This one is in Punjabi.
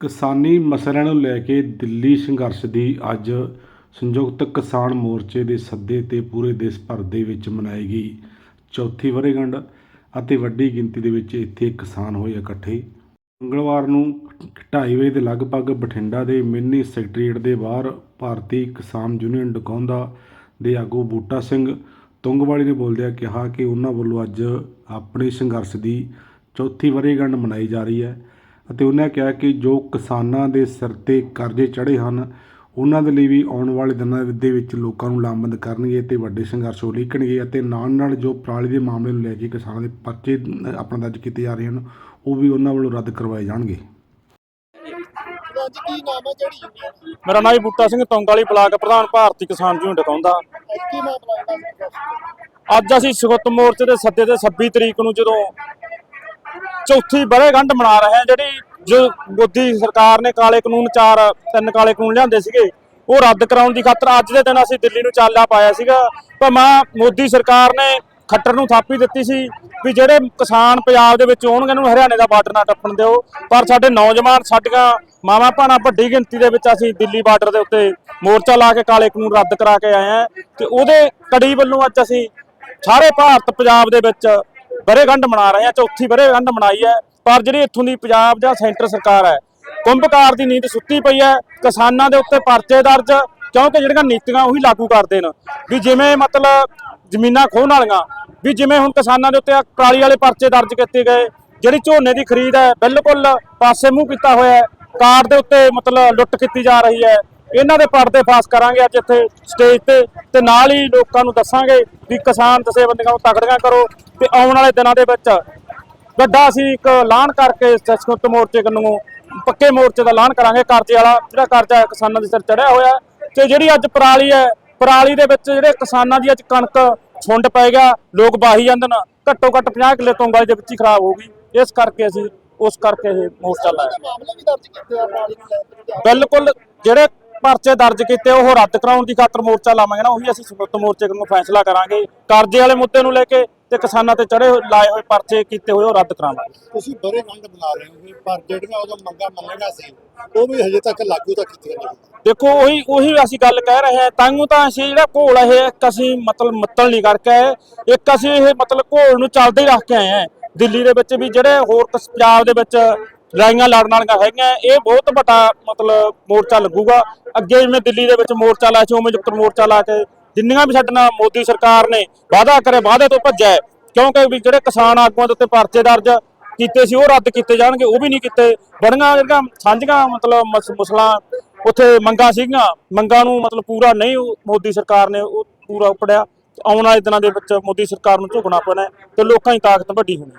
ਕਿਸਾਨੀ ਮਸਲਿਆਂ ਨੂੰ ਲੈ ਕੇ ਦਿੱਲੀ ਸੰਘਰਸ਼ ਦੀ ਅੱਜ ਸੰਯੁਕਤ ਕਿਸਾਨ ਮੋਰਚੇ ਦੇ ਸੱਦੇ ਤੇ ਪੂਰੇ ਦੇਸ਼ ਭਰ ਦੇ ਵਿੱਚ ਮਨਾਈ ਗਈ। ਚੌਥੀ ਵਰ੍ਹੇਗੰਢ ਅਤੇ ਵੱਡੀ ਗਿਣਤੀ ਦੇ ਵਿੱਚ ਇੱਥੇ ਕਿਸਾਨ ਹੋਏ ਇਕੱਠੇ। ਮੰਗਲਵਾਰ ਨੂੰ 2:30 ਵਜੇ ਦੇ ਲਗਭਗ ਬਠਿੰਡਾ ਦੇ ਮਿੰਨੀ ਸੈਕਟਰੀਏਟ ਦੇ ਬਾਹਰ ਭਾਰਤੀ ਕਿਸਾਨ ਯੂਨੀਅਨ ਡਕੌਂਦਾ ਦੇ ਆਗੂ ਬੂਟਾ ਸਿੰਘ ਤੁੰਗਵਾਲੀ ਨੇ ਬੋਲਦਿਆਂ ਕਿਹਾ ਕਿ ਉਹਨਾਂ ਵੱਲੋਂ ਅੱਜ ਆਪਣੇ ਸੰਘਰਸ਼ ਦੀ ਚੌਥੀ ਵਰ੍ਹੇਗੰਢ ਮਨਾਈ ਜਾ ਰਹੀ ਹੈ। ਅਤੇ ਉਹਨਾਂ ਕਿਹਾ ਕਿ ਜੋ ਕਿਸਾਨਾਂ ਦੇ ਸਿਰ ਤੇ ਕਰਜ਼ੇ ਚੜੇ ਹਨ ਉਹਨਾਂ ਦੇ ਲਈ ਵੀ ਆਉਣ ਵਾਲੇ ਦਿਨਾਂ ਦੇ ਵਿੱਚ ਲੋਕਾਂ ਨੂੰ ਲਾਮਬੰਦ ਕਰਨਗੇ ਤੇ ਵੱਡੇ ਸੰਘਰਸ਼ ਉਲੀਕਣਗੇ ਅਤੇ ਨਾਲ ਨਾਲ ਜੋ ਪਰਾਲੀ ਦੇ ਮਾਮਲੇ ਨੂੰ ਲੈ ਕੇ ਕਿਸਾਨਾਂ ਦੇ ਪਰਚੇ ਆਪਣਾ ਦਰਜ ਕੀਤੇ ਜਾ ਰਹੇ ਹਨ ਉਹ ਵੀ ਉਹਨਾਂ ਵੱਲੋਂ ਰੱਦ ਕਰਵਾਏ ਜਾਣਗੇ। ਅੱਜ ਕੀ ਨਾਮ ਹੈ ਜਿਹੜੀ ਯੂਨੀਅਨ ਮੇਰਾ ਨਾਮ ਜੀ ਬੂਟਾ ਸਿੰਘ ਤੋਂਗਾਲੀ ਬਲਾਕ ਪ੍ਰਧਾਨ ਭਾਰਤੀ ਕਿਸਾਨ ਯੂਨੀਅਨ ਡਕਾਉਂਦਾ ਅੱਜ ਕੀ ਮਾਮਲਾ ਹੈ ਸੰਘਰਸ਼ ਅੱਜ ਅਸੀਂ ਸੰਯੁਕਤ ਮੋਰਚੇ ਦੇ ਸੱਦੇ ਤੇ 26 ਤਰੀਕ ਨੂੰ ਜਦੋਂ ਚੌਥੀ ਵਰ੍ਹੇਗੰਢ ਮਨਾ ਰਹੇ ਹਾਂ ਜਿਹੜੀ ਜੋ ਮੋਦੀ ਸਰਕਾਰ ਨੇ ਕਾਲੇ ਕਾਨੂੰਨ ਚਾਰ, ਤਿੰਨ ਕਾਲੇ ਕਾਨੂੰਨ ਲਿਆਂਦੇ ਸੀਗੇ, ਉਹ ਰੱਦ ਕਰਾਉਣ ਦੀ ਖਾਤਰ ਅੱਜ ਦੇ ਦਿਨ ਅਸੀਂ ਦਿੱਲੀ ਨੂੰ ਚਾਲਾ ਪਾਇਆ ਸੀਗਾ। ਭਾਵੇਂ ਮੋਦੀ ਸਰਕਾਰ ਨੇ ਖੱਟਰ ਨੂੰ ਥਾਪੀ ਦਿੱਤੀ ਸੀ ਵੀ ਜਿਹੜੇ ਕਿਸਾਨ ਪੰਜਾਬ ਦੇ ਵਿੱਚ ਆਉਣਗੇ, ਉਹਨੂੰ ਹਰਿਆਣੇ ਦਾ ਬਾਰਡਰ ਨਾ ਟੱਪਣ ਦਿਓ, ਪਰ ਸਾਡੇ ਨੌਜਵਾਨ ਸਾਡੀਆਂ ਮਾਵਾਂ ਭੈਣਾਂ ਵੱਡੀ ਗਿਣਤੀ ਦੇ ਵਿੱਚ ਅਸੀਂ ਦਿੱਲੀ ਬਾਰਡਰ ਦੇ ਉੱਤੇ ਮੋਰਚਾ ਲਾ ਕੇ ਕਾਲੇ ਕਾਨੂੰਨ ਰੱਦ ਕਰਾ ਕੇ ਆਏ ਹਾਂ ਤੇ ਉਹਦੇ ਕੜੀ ਵੱਲੋਂ ਅੱਜ ਅਸੀਂ ਸਾਰੇ ਭਾਰਤ, ਪੰਜਾਬ ਦੇ ਵਿੱਚ ਬਰੇਗੰਢ ਮਨਾ ਰਹੇ ਹਾਂ ਚੌਥੀ ਬਰੇਗੰਢ ਮਨਾਈ ਹੈ। ਪਰ ਜਿਹੜੀ ਇੱਥੋਂ ਦੀ ਪੰਜਾਬ ਜਾਂ ਸੈਂਟਰ ਸਰਕਾਰ ਹੈ, ਕੁੰਭਕਾਰ ਦੀ ਨੀਂਦ ਸੁੱਤੀ ਪਈ ਹੈ, ਕਿਸਾਨਾਂ ਦੇ ਉੱਤੇ ਪਰਚੇ ਦਰਜ, ਕਿਉਂਕਿ ਜਿਹੜੀਆਂ ਨੀਤੀਆਂ ਉਹੀ ਲਾਗੂ ਕਰਦੇ ਨੇ। ਵੀ ਜਿਵੇਂ ਮਤਲਬ ਜ਼ਮੀਨਾਂ ਖੋਹਣ ਵਾਲੀਆਂ, ਵੀ ਜਿਵੇਂ ਹੁਣ ਕਿਸਾਨਾਂ ਦੇ ਉੱਤੇ ਆਹ ਪਰਾਲੀ ਵਾਲੇ ਪਰਚੇ ਦਰਜ ਕੀਤੇ ਗਏ, ਜਿਹੜੀ ਝੋਨੇ ਦੀ ਖਰੀਦ ਹੈ, ਬਿਲਕੁਲ ਪਾਸੇ ਮੂੰਹ ਕੀਤਾ ਹੋਇਆ ਹੈ। ਕਾਰ ਦੇ ਉੱਤੇ ਮਤਲਬ ਲੁੱਟ ਕੀਤੀ ਜਾ ਰਹੀ ਹੈ। ਇਹਨਾਂ ਦੇ ਪਰਦੇ ਫਾਸ ਕਰਾਂਗੇ ਅੱਜ ਇੱਥੇ ਸਟੇਜ ਤੇ ਤੇ ਨਾਲ ਹੀ ਲੋਕਾਂ ਨੂੰ ਦੱਸਾਂਗੇ ਵੀ ਕਿਸਾਨ ਜਥੇਬੰਦੀਆਂ ਨੂੰ ਤਕੜੀਆਂ ਕਰੋ ਤੇ ਆਉਣ ਵਾਲੇ ਦਿਨਾਂ ਦੇ ਵਿੱਚ ਵੱਡਾ ਅਸੀਂ ਇੱਕ ਐਲਾਨ ਕਰਕੇ ਸੰਸਕ੍ਰਿਤ ਮੋਰਚੇ ਨੂੰ ਪੱਕੇ ਮੋਰਚੇ ਦਾ ਐਲਾਨ ਕਰਾਂਗੇ। ਕਰਜ਼ੇ ਵਾਲਾ ਜਿਹੜਾ ਕਰਜ਼ਾ ਕਿਸਾਨਾਂ ਦੇ ਸਿਰ ਚੜਿਆ ਹੋਇਆ। ਤੇ ਜਿਹੜੀ ਅੱਜ ਪਰਾਲੀ ਹੈ ਪਰਾਲੀ ਦੇ ਵਿੱਚ ਜਿਹੜੇ ਕਿਸਾਨਾਂ ਦੀ ਅੱਜ ਕਣਕ ਛੁੰਡ ਪੈ ਗਿਆ ਲੋਕ ਬਾਹੀ ਜਾਂਦੇ ਨੇ ਘੱਟੋ ਘੱਟ 50 ਕਿੱਲੇ ਤੋਂਗਾਲੀ ਦੇ ਵਿੱਚ ਹੀ ਖਰਾਬ ਹੋ ਗਈ। ਇਸ ਕਰਕੇ ਅਸੀਂ ਉਸ ਕਰਕੇ ਇਹ ਮੋਰਚਾ ਲਾਇਆ। ਬਿਲਕੁਲ ਜਿਹੜੇ ਪਰਚੇ ਦਰਜ ਕੀਤੇ ਉਹ ਰੱਦ ਕਰਾਉਣ ਦੀ ਖਾਤਰ ਮੋਰਚਾ ਲਾਵਾਂਗੇ ਨਾ ਉਹੀ ਅਸੀਂ ਸੰਯੁਕਤ ਮੋਰਚੇ ਨੂੰ ਫੈਸਲਾ ਕਰਾਂਗੇ। ਕਰਜ਼ੇ ਵਾਲੇ ਮੁੱਦੇ ਨੂੰ ਲੈ ਕੇ ਤੇ ਕਿਸਾਨਾਂ ਤੇ ਚੜੇ ਲਾਏ ਹੋਏ ਪਰਚੇ ਕੀਤੇ ਹੋਏ ਉਹ ਰੱਦ ਕਰਾਵਾਂਗੇ। ਤੁਸੀਂ ਬੜੇ ਗੰਢ ਬਣਾ ਰਹੇ ਹੋ ਪਰ ਜਿਹੜੀਆਂ ਉਦੋਂ ਮੰਗਾਂ ਮੰਨੇਗਾ ਸੀ ਉਹ ਵੀ ਹਜੇ ਤੱਕ ਲਾਗੂ ਤਾਂ ਕੀਤੀਆਂ ਨਹੀਂ ਦੇਖੋ ਉਹੀ ਉਹੀ ਅਸੀਂ ਗੱਲ ਕਹਿ ਰਹੇ ਹਾਂ ਤਾਂਗੂ ਤਾਂ ਅਸੀਂ ਜਿਹੜਾ ਘੋਲ ਇਹ ਇੱਕ ਅਸੀਂ ਮਤਲਬ ਮੱਤਲ ਨਹੀਂ ਕਰਕੇ ਇੱਕ ਅਸੀਂ ਇਹ ਮਤਲਬ ਘੋਲ ਨੂੰ ਚੱਲਦੇ ਹੀ ਰੱਖ ਕੇ ਆਏ ਹਾਂ। ਦਿੱਲੀ ਦੇ ਵਿੱਚ ਵੀ ਜਿਹੜੇ ਹੋਰ ਪੰਜਾਬ ਦੇ ਵਿੱਚ ਲੜਾਈਆਂ ਲੜਨ ਵਾਲੀਆਂ ਹੈਗੀਆਂ, ਇਹ ਬਹੁਤ ਵੱਡਾ ਮਤਲਬ ਮੋਰਚਾ ਲੱਗੂਗਾ। ਅੱਗੇ ਜਿਵੇਂ ਦਿੱਲੀ ਦੇ ਵਿੱਚ ਮੋਰਚਾ ਲਾਇਆ ਸੀ, ਉਵੇਂ ਜੁਕਤ ਮੋਰਚਾ ਲਾ ਕੇ ਜਿੰਨੀਆਂ ਵੀ ਸਾਡੇ ਨਾਲ ਮੋਦੀ ਸਰਕਾਰ ਨੇ ਵਾਅਦਾ ਕਰੇ, ਵਾਅਦੇ ਤੋਂ ਭੱਜਿਆ ਕਿਉਂਕਿ ਵੀ ਜਿਹੜੇ ਕਿਸਾਨ ਆਗੂਆਂ ਦੇ ਉੱਤੇ ਪਰਚੇ ਦਰਜ ਕੀਤੇ ਸੀ, ਉਹ ਰੱਦ ਕੀਤੇ ਜਾਣਗੇ, ਉਹ ਵੀ ਨਹੀਂ ਕੀਤੇ। ਬੜੀਆਂ ਜਿਹੜੀਆਂ ਸਾਂਝੀਆਂ ਮਤਲਬ ਮਸ- ਮੁਸਲਾਂ ਉੱਥੇ ਮੰਗਾਂ ਸੀਗੀਆਂ, ਮੰਗਾਂ ਨੂੰ ਮਤਲਬ ਪੂਰਾ ਨਹੀਂ ਮੋਦੀ ਸਰਕਾਰ ਨੇ ਉਹ ਪੂਰਾ ਉਪੜਿਆ। ਆਉਣ ਵਾਲੇ ਦਿਨਾਂ ਦੇ ਵਿੱਚ ਮੋਦੀ ਸਰਕਾਰ ਨੂੰ ਝੁਕਣਾ ਪੈਣਾ ਹੈ ਤੇ ਲੋਕਾਂ ਦੀ ਤਾਕਤ ਵੱਡੀ ਹੋਣੀ